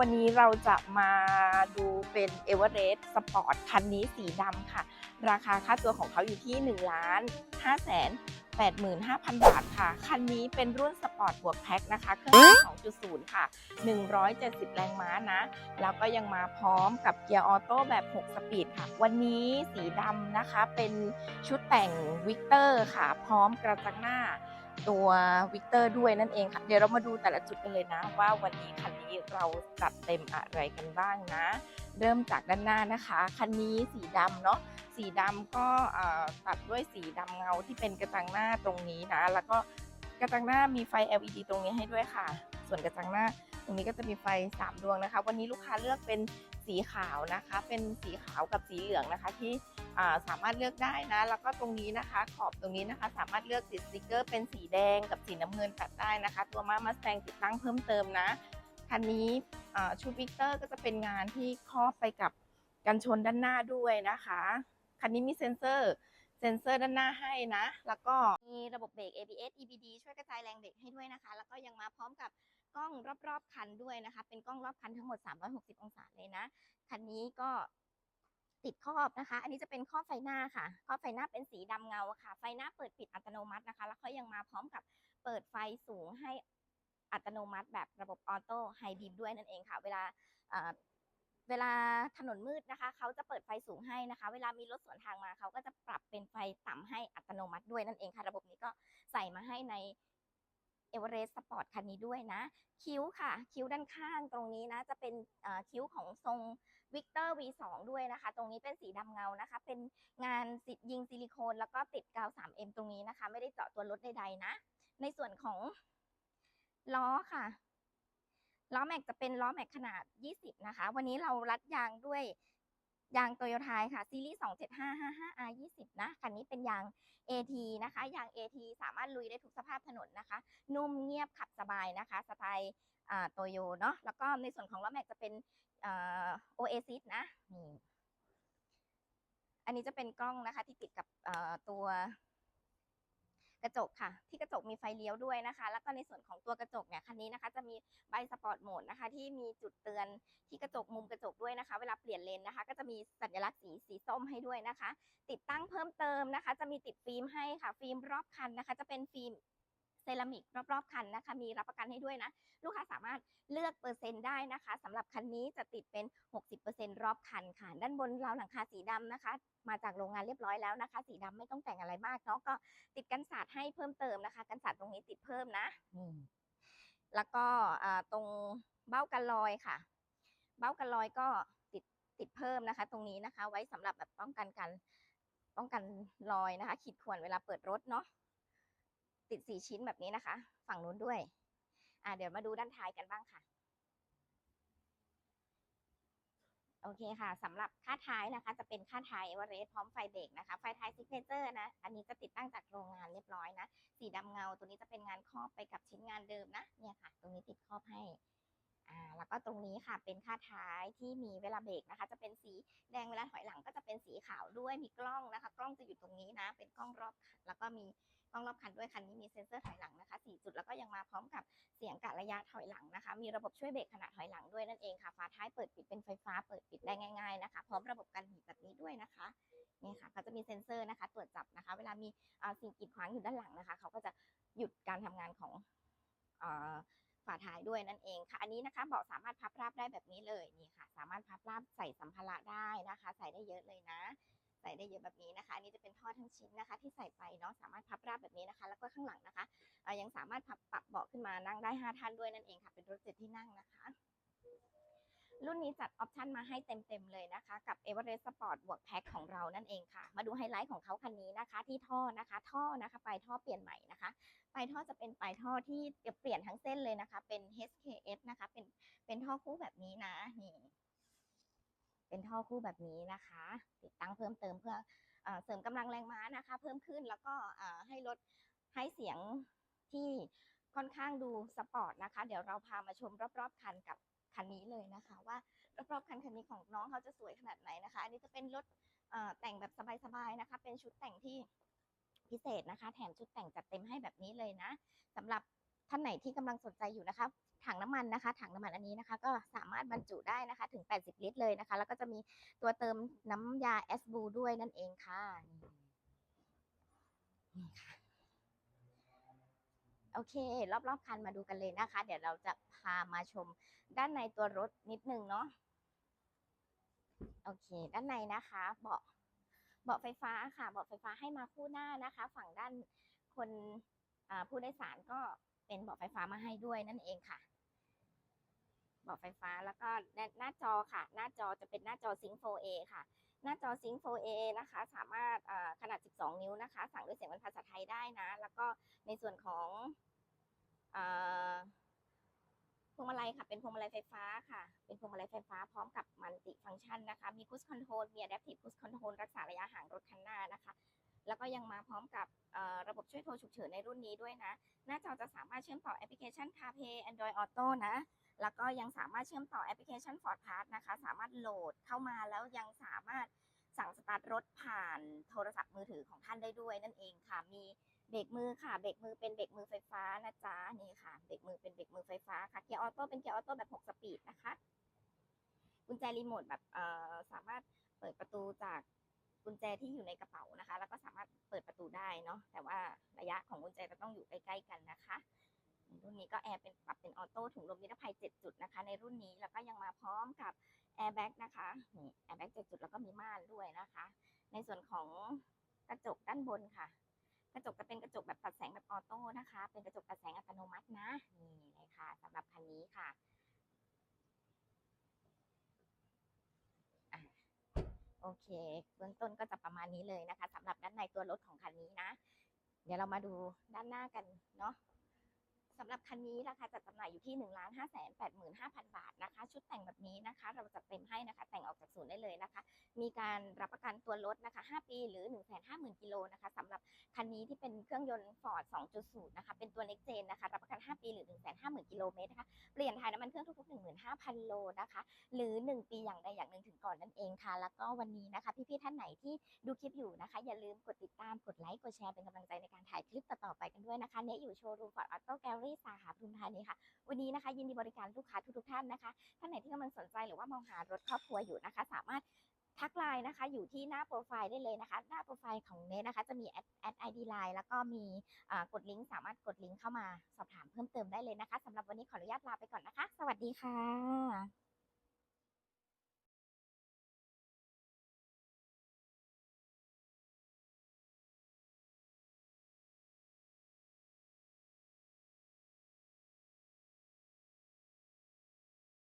วันนี้เราจะมาดูเป็นเอเวอเรสต์สปอร์ตคันนี้สีดำค่ะ ราคาค่าตัวของเขาอยู่ที่ 1 ล้าน5แสน85,000 บาทค่ะ คันนี้เป็นรุ่นสปอร์ตบวกแพ็คนะคะ เครื่องยนต์2.0 ค่ะ 170 แรงม้านะ แล้วก็ยังมาพร้อมกับเกียร์ออโต้แบบ 6 สปีดค่ะ วันนี้สีดำนะคะเป็นชุดแต่งวิกเตอร์ค่ะ พร้อมกระจังหน้าตัววิกเตอร์ด้วยนั่นเองค่ะ เดี๋ยวเรามาดูแต่ละจุดกันเลยนะว่าวันนี้คันนี้ เราจัดเต็มอะไรกันบ้างนะ เริ่มจากด้านหน้านะคะ คันนี้สีดำเนาะสีดำก็ตัดด้วยสีดำเงาที่เป็นกระจังหน้าตรงนี้นะ แล้วก็กระจังหน้ามีไฟ LED ตรงนี้ให้ด้วยค่ะ ส่วนกระจังหน้าตรงนี้ก็จะมีไฟ 3 ดวงนะคะ วันนี้ลูกค้าเลือกเป็นสีขาวนะคะ เป็นสีขาวกับสีเหลืองนะคะที่สามารถเลือกได้นะ แล้วก็ตรงนี้นะคะ ขอบตรงนี้นะคะ สามารถเลือกติดสติกเกอร์เป็นสีแดงกับสีน้ำเงินตัดได้นะคะ ตัวมามาแซงติดตั้งเพิ่มเติมนะ คันนี้ชุดวิกเตอร์ก็จะเป็นงานที่ครอบไปกับกันชนด้านหน้าด้วยนะคะ คันนี้มีเซ็นเซอร์เซ็นเซอร์ด้านหน้าให้นะ แล้วก็มีระบบเบรก ABS EBD ช่วยกระจายแรงเบรกให้ด้วยนะคะ แล้วก็ยังมาพร้อมกับกล้องรอบๆคันด้วยนะคะ เป็นกล้องรอบคันทั้งหมด 360 องศาเลยนะ คันนี้ก็ติดครอบนะคะ อันนี้จะเป็นครอบไฟหน้าค่ะ ครอบไฟหน้าเป็นสีดำเงาค่ะ ไฟหน้าเปิดปิดอัตโนมัตินะคะ แล้วก็ยังมาพร้อมกับเปิดไฟสูงให้ อัตโนมัติแบบระบบออโต้ไฮบีมด้วยนั่นเองค่ะ เวลาเวลาถนนมืดนะคะ เขาจะเปิดไฟสูงให้นะคะ เวลามีรถสวนทางมาเขาก็จะปรับเป็นไฟต่ำให้อัตโนมัติด้วยนั่นเองค่ะ ระบบนี้ก็ใส่มาให้ในเอเวอเรสต์สปอร์ตคันนี้ด้วยนะ คิ้วค่ะ คิ้วด้านข้างตรงนี้นะ จะเป็นคิ้วของทรงวิกเตอร์ V2 ด้วยนะคะ ตรงนี้เป็นสีดำเงานะคะ เป็นงานสิยิงซิลิโคน แล้วก็ติดกาว 3M ตรงนี้นะคะ ไม่ได้เจาะตัวรถใดๆนะ ในส่วนของ ล้อค่ะ ล้อแม็กจะเป็นล้อแม็กขนาด 20 นะคะ วันนี้เรารัดยางด้วยยางโตโยต้าค่ะซีรีส์ 27555R 20 นะ คันนี้เป็นยาง AT นะคะ ยาง AT สามารถลุยได้ทุกสภาพถนนนะคะ นุ่มเงียบขับสบายนะคะ สไตล์โตโยเนาะ แล้วก็ในส่วนของล้อแม็กจะเป็นโอเอซิสนะนี่อันนี้จะเป็นกล้องนะคะที่ติดกับตัว กระจกค่ะ ที่กระจกมีไฟเลี้ยวด้วยนะคะ แล้วก็ในส่วนของตัวกระจกเนี่ยคันนี้นะคะ จะมีใบสปอร์ตโหมดนะคะ ที่มีจุดเตือนที่กระจกมุมกระจกด้วยนะคะ เวลาเปลี่ยนเลนนะคะ ก็จะมีสัญลักษณ์สีสีส้มให้ด้วยนะคะ ติดตั้งเพิ่มเติมนะคะ จะมีติดฟิล์มให้ค่ะ ฟิล์มรอบคันนะคะ จะเป็นฟิล์ม เซรามิกรอบๆคันนะคะ มีรับประกันให้ด้วยนะ ลูกค้าสามารถเลือกเปอร์เซ็นต์ได้นะคะสำหรับคันนี้จะติดเป็น 60%รอบคันค่ะ ด้านบนราวหลังคาสีดำนะคะ มาจากโรงงานเรียบร้อยแล้วนะคะ สีดำไม่ต้องแต่งอะไรมากเนาะก็ติดกันสาดให้เพิ่มเติมนะคะ กันสาดตรงนี้ติดเพิ่มนะอืมแล้วก็อ่าตรงเบ้ากันลอยค่ะ เบ้ากันลอยก็ติดติดเพิ่มนะคะ ตรงนี้นะคะ ไว้สำหรับแบบป้องกันกันป้องกันรอยนะคะ ขีดข่วนเวลาเปิดรถเนาะ ติดสี่ชิ้นแบบนี้นะคะ ฝั่งนู้นด้วย อ่าเดี๋ยวมาดูด้านท้ายกันบ้างค่ะ โอเคค่ะสำหรับค่าท้ายนะคะ จะเป็นค่าท้ายเอเวอเรสต์พร้อมไฟเบรกนะคะ ไฟท้ายซิกเนเจอร์นะ อันนี้จะติดตั้งจากโรงงานเรียบร้อยนะ สีดำเงาตัวนี้จะเป็นงานครอบไปกับชิ้นงานเดิมนะ เนี่ยค่ะ ตรงนี้ติดครอบให้อ่าแล้วก็ตรงนี้ค่ะเป็นค่าท้ายที่มีเวลาเบรกนะคะ จะเป็นสีแดงเวลาถอยหลังก็จะเป็นสีขาวด้วยมีกล้องนะคะ กล้องจะอยู่ตรงนี้นะ เป็นกล้องรอบคันแล้วก็มี กล้องรอบคันด้วยคันนี้มีเซ็นเซอร์ถอยหลังนะคะสี่จุดแล้วก็ยังมาพร้อมกับเสียงกะระยะถอยหลังนะคะ มีระบบช่วยเบรกขณะถอยหลังด้วยนั่นเองค่ะฝาท้ายเปิดปิดเป็นไฟฟ้าเปิดปิดได้ง่ายๆนะคะ พร้อมระบบกันหนีบแบบนี้ด้วยนะคะนี่ค่ะเขาจะมีเซ็นเซอร์นะคะ ตรวจจับนะคะ เวลามีสิ่งกีดขวางอยู่ด้านหลังนะคะ เขาก็จะหยุดการทำงานของฝาท้ายด้วยนั่นเองค่ะ อันนี้นะคะเบาะสามารถพับราบได้แบบนี้เลยนี่ค่ะ สามารถพับราบใส่สัมภาระได้นะคะ ใส่ได้เยอะเลยนะ ใส่ได้เยอะแบบนี้นะคะอันนี้จะเป็นท่อทั้งชิ้นนะคะ ที่ใส่ไปเนาะสามารถพับราบแบบนี้นะคะ แล้วก็ข้างหลังนะคะยังสามารถพับปรับเบาะขึ้นมานั่งได้ห้าท่านด้วยนั่นเองค่ะเป็นรถเจ็ดที่นั่งนะคะรุ่นนี้จัดออปชันมาให้เต็ม ๆ เลยนะคะ กับ Everest Sport บวกแพ็คของเรานั่นเองค่ะ มาดูไฮไลท์ของเขาคันนี้นะคะ ที่ท่อนะคะ ท่อนะคะปลายท่อเปลี่ยนใหม่นะคะปลายท่อจะเป็นปลายท่อที่เปลี่ยนทั้งเส้นเลยนะคะ เป็น HKS นะคะ เป็นเป็นท่อคู่แบบนี้นะนี่ เป็นท่อคู่แบบนี้นะคะ ติดตั้งเพิ่มเติมเพื่อเอ่อเสริมกำลังแรงม้านะคะ เพิ่มขึ้นแล้วก็ให้ลดให้เสียงที่ค่อนข้างดูสปอร์ตนะคะ เดี๋ยวเราพามาชมรอบๆคันกับคันนี้เลยนะคะ ว่ารอบๆคันคันนี้ของน้องเขาจะสวยขนาดไหนนะคะ อันนี้จะเป็นรถแต่งแบบสบายๆนะคะ เป็นชุดแต่งที่พิเศษนะคะ แถมชุดแต่งจัดเต็มให้แบบนี้เลยนะสำหรับ ท่านไหนที่กำลังสนใจอยู่นะคะถังน้ำมันนะคะ ถังน้ำมันอันนี้นะคะ ก็สามารถบรรจุได้นะคะถึง 80 ลิตรเลยนะคะ แล้วก็จะมีตัวเติมน้ำยาแอสบูด้วยนั่นเองค่ะนี่ค่ะโอเค รอบๆคันมาดูกันเลยนะคะ เดี๋ยวเราจะพามาชมด้านในตัวรถนิดนึงเนาะโอเค ด้านในนะคะ เบาะเบาะไฟฟ้าค่ะ เบาะไฟฟ้าให้มาคู่หน้านะคะ ฝั่งด้านคนผู้โดยสารก็ เป็นเบาะไฟฟ้ามาให้ด้วยนั่นเองค่ะ เบาะไฟฟ้าแล้วก็หน้าจอค่ะ หน้าจอจะเป็นหน้าจอ Sync 4A ค่ะ หน้าจอ Sync 4A นะคะ สามารถอ่าขนาด 12 นิ้วนะคะ สั่งด้วยเสียงเป็นภาษาไทยได้นะ แล้วก็ในส่วนของพวงมาลัยค่ะ เป็นพวงมาลัยไฟฟ้าค่ะ เป็นพวงมาลัยไฟฟ้าพร้อมกับมัลติฟังก์ชันนะคะ มี Cruise Control มี Adaptive Cruise Control รักษาระยะห่างรถคันหน้านะคะ แล้วก็ยังมาพร้อมกับระบบช่วยโทรฉุกเฉินในรุ่นนี้ด้วยนะ หน้าจอจะสามารถเชื่อมต่อแอปพลิเคชัน CarPlay Android Auto นะ แล้วก็ยังสามารถเชื่อมต่อแอปพลิเคชัน Ford Pass นะคะ สามารถโหลดเข้ามาแล้วยังสามารถสั่งสตาร์ทรถผ่านโทรศัพท์มือถือของท่านได้ด้วยนั่นเองค่ะ มีเบรกมือค่ะ เบรกมือเป็นเบรกมือไฟฟ้านะจ๊ะนี่ค่ะ เบรกมือเป็นเบรกมือไฟฟ้าค่ะ เกียร์ออโต้เป็นเกียร์ออโต้แบบ 6 สปีดนะคะ กุญแจรีโมทแบบสามารถเปิดประตูจาก กุญแจที่อยู่ในกระเป๋านะคะ แล้วก็สามารถเปิดประตูได้เนาะแต่ว่าระยะของกุญแจจะต้องอยู่ใกล้ๆกันนะคะรุ่นนี้ก็แอร์เป็นปรับเป็นออโต้ถุงลมนิรภัย 7 จุดนะคะ ในรุ่นนี้แล้วก็ยังมาพร้อมกับแอร์แบ็กนะคะนี่แอร์แบ็ก7จุดแล้วก็มีม่านด้วยนะคะ ในส่วนของกระจกด้านบนค่ะ กระจกจะเป็นกระจกแบบตัดแสงแบบออโต้นะคะ เป็นกระจกตัดแสงอัตโนมัตินะนี่เลยค่ะสำหรับคันนี้ค่ะ โอเค เบื้องต้นก็จะประมาณนี้เลยนะคะสำหรับด้านในตัวรถของคันนี้นะ เดี๋ยวเรามาดูด้านหน้ากันเนาะ สำหรับคันนี้ราคาจัดจำหน่ายอยู่ที่ 1 5 8 5 0 0 0 บาทนะคะ ชุดแต่งแบบนี้นะคะ เราจัดเต็มให้นะคะ แต่งออกจากศูนย์ได้เลยนะคะ มีการรับประกันตัวรถนะคะ 5 ปีหรือ 150,000กิโลนะคะสำหรับคันนี้ที่เป็นเครื่องยนต์ Ford 2.0 นะคะ เป็นตัว Next Gen นะคะ รับประกัน 5 ปีหรือ 150,000กิโลเมตรนะคะ เปลี่ยนถ่ายน้ำมันเครื่องทุกๆ 15,000 โลนะคะ หรือ 1 ปีอย่างใดอย่างหนึ่งถึงก่อนนั่นเองค่ะ แล้วก็วันนี้นะคะ พี่ๆท่านไหนที่ดูคลิปอยู่นะคะ อย่าลืมกดติดตาม กดไลค์ กดแชร์ เป็นกำลังใจในการถ่ายคลิปต่อๆไปกันด้วยนะคะ เนยอยู่โชว์รูม Ford Auto รี่สาขาปทุมธานีค่ะ วันนี้นะคะ ยินดีบริการลูกค้าทุกๆท่านนะคะ ท่านไหนที่กำลังสนใจหรือว่ามองหารถครอบครัวอยู่นะคะ สามารถทักไลน์นะคะ อยู่ที่หน้าโปรไฟล์ได้เลยนะคะ หน้าโปรไฟล์ของเนทนะคะ จะมีแอดแอดไอดีไลน์แล้วก็มีกดลิงก์สามารถกดลิงก์เข้ามาสอบถามเพิ่มเติมได้เลยนะคะสำหรับวันนี้ขออนุญาตลาไปก่อนนะคะ สวัสดีค่ะ